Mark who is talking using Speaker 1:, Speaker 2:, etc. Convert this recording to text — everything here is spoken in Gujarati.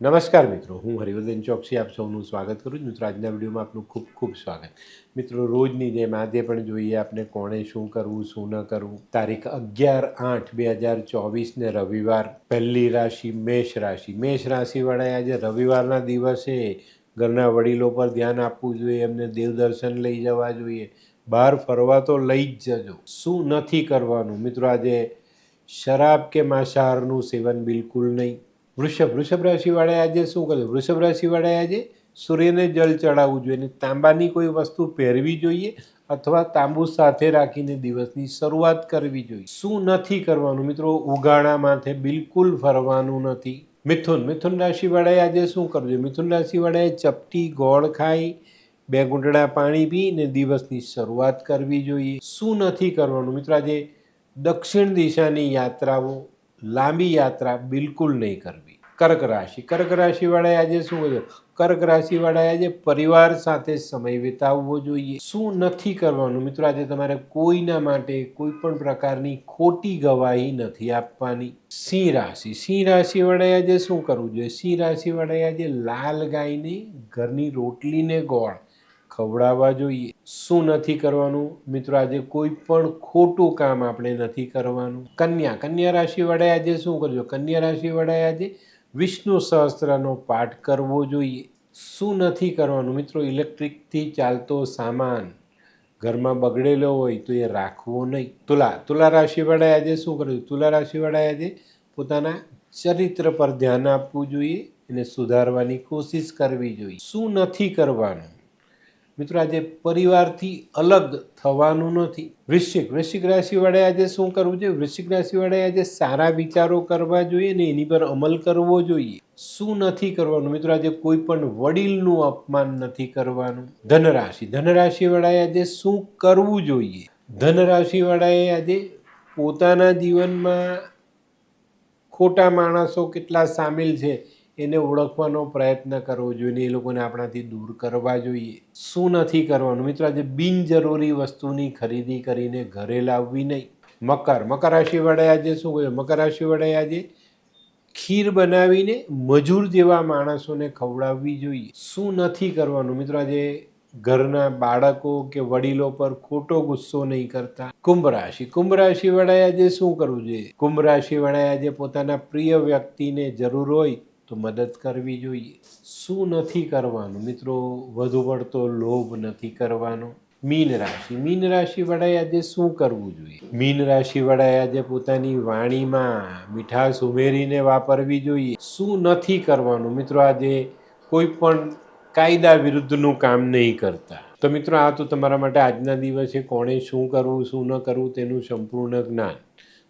Speaker 1: નમસ્કાર મિત્રો, હું હરિવર્ધન ચોકસી આપ સૌનું સ્વાગત કરું છું. મિત્રો, આજના વિડીયોમાં આપનું ખૂબ ખૂબ સ્વાગત. મિત્રો, રોજની જેમ આજે પણ જોઈએ આપણે કોણે શું કરવું, શું ન કરવું. તારીખ અગિયાર આઠ બે હજાર ચોવીસને રવિવાર, પહેલી રાશિ મેષ રાશિ. મેષ રાશિવાળાએ આજે રવિવારના દિવસે ઘરના વડીલો પર ધ્યાન આપવું જોઈએ, એમને દેવદર્શન લઈ જવા જોઈએ. બહાર ફરવા તો લઈ જ જજો. શું નથી કરવાનું? મિત્રો, આજે શરાબ કે માંસાહારનું સેવન બિલકુલ નહીં. વૃષભ વૃષભ રાશિવાળાએ આજે શું કર્યું? વૃષભ રાશિવાળાએ આજે સૂર્યને જલ ચડાવવું જોઈએ અને તાંબાની કોઈ વસ્તુ પહેરવી જોઈએ અથવા તાંબુ સાથે રાખીને દિવસની શરૂઆત કરવી જોઈએ. શું નથી કરવાનું મિત્રો? ઉગાડા માથે બિલકુલ ફરવાનું નથી. મિથુન મિથુન રાશિવાળાએ આજે શું કરવું જોઈએ? મિથુન રાશિવાળાએ ચપટી, ગોળ ખાઈ, બે ઘૂંટડા પાણી પીને દિવસની શરૂઆત કરવી જોઈએ. શું નથી કરવાનું મિત્રો? આજે દક્ષિણ દિશાની યાત્રાઓ લાંબી યાત્રા બિલકુલ નહીં કરવી. કર્ક રાશિ. કર્ક રાશિવાળાએ આજે શું કર્યું કર્ક રાશિવાળાએ આજે પરિવાર સાથે સમય વિતાવવો જોઈએ. શું નથી કરવાનું? મિત્રો, આજે તમારે કોઈના માટે કોઈ પણ પ્રકારની ખોટી ગવાહી નથી આપવાની. સિંહ રાશિ. સિંહ રાશિવાળાએ આજે શું કરવું જોઈએ? સિંહ રાશિવાળાએ આજે લાલ ગાયને, ઘરની રોટલીને ગોળ ખવડાવવા જોઈએ. શું નથી કરવાનું? મિત્રો, આજે કોઈ પણ ખોટું કામ આપણે નથી કરવાનું. કન્યા. કન્યા રાશિ વડાએ આજે શું કરજો? કન્યા રાશિ વડાએ આજે વિષ્ણુ સહસ્ત્રનો પાઠ કરવો જોઈએ. શું નથી કરવાનું? મિત્રો, ઇલેક્ટ્રિકથી ચાલતો સામાન ઘરમાં બગડેલો હોય તો એ રાખવો નહીં. તુલા તુલા રાશિવાળાએ આજે શું કરવું તુલા રાશિવાળાએ આજે પોતાના ચરિત્ર પર ધ્યાન આપવું જોઈએ એને સુધારવાની કોશિશ કરવી જોઈએ. શું નથી કરવાનું? મિત્રો, આજે પરિવારથી અલગ થવાનું નથી. વૃશ્ચિક વૃશ્ચિક રાશિવાળાએ આજે શું કરવું જોઈએ? વૃશ્ચિક રાશિવાળાએ આજે સારા વિચારો કરવા જોઈએ ને એની પર અમલ કરવો જોઈએ. શું નથી કરવાનું? મિત્રો, આજે કોઈ પણ વડીલનું અપમાન નથી કરવાનું. ધનરાશિ, ધનરાશિવાળાએ આજે શું કરવું જોઈએ? ધનરાશિવાળાએ આજે પોતાના જીવનમાં ખોટા માણસો કેટલા સામેલ છે એને ઓળખવાનો પ્રયત્ન કરવો જોઈએ ને એ લોકોને આપણાથી દૂર કરવા જોઈએ. શું નથી કરવાનું? મિત્રો, આજે બિનજરૂરી વસ્તુની ખરીદી કરીને ઘરે લાવવી નહીં. મકર. મકર રાશિ વડે આજે શું કહ્યું? મકર રાશિ વડે આજે ખીર બનાવીને મજૂર જેવા માણસોને ખવડાવવી જોઈએ. શું નથી કરવાનું? મિત્રો, આજે ઘરના બાળકો કે વડીલો પર ખોટો ગુસ્સો નહીં કરતા. કુંભ રાશિ. કુંભ રાશિ વડાએ આજે શું કરવું જોઈએ? કુંભ રાશિ વડાએ આજે પોતાના પ્રિય વ્યક્તિને જરૂર હોય તો મદદ કરવી જોઈએ. શું નથી કરવાનું? મિત્રો, વધુ પડતો લોભ નથી કરવાનો. મીન રાશિ. મીન રાશિ વડાએ આજે શું કરવું જોઈએ? મીન રાશિ વડાએ આજે પોતાની વાણીમાં મીઠાશ ઉમેરીને વાપરવી જોઈએ. શું નથી કરવાનું? મિત્રો, આજે કોઈ પણ કાયદા વિરુદ્ધનું કામ નહીં કરતા. તો મિત્રો, આ તો તમારા માટે આજના દિવસે કોણે શું કરવું, શું ન કરવું તેનું સંપૂર્ણ જ્ઞાન.